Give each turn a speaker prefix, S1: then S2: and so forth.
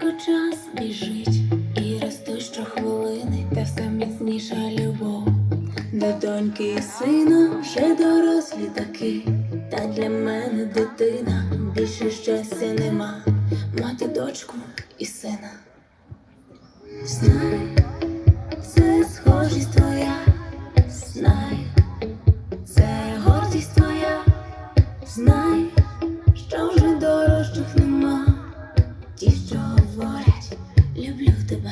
S1: час біжить і ростуть щохвилини, та все міцніша любов. До доньки і сина вже дорослі таки, та для мене дитина більше щастя нема, мати дочку і сина. Знай, це схожість твоя, говорять, люблю тебе,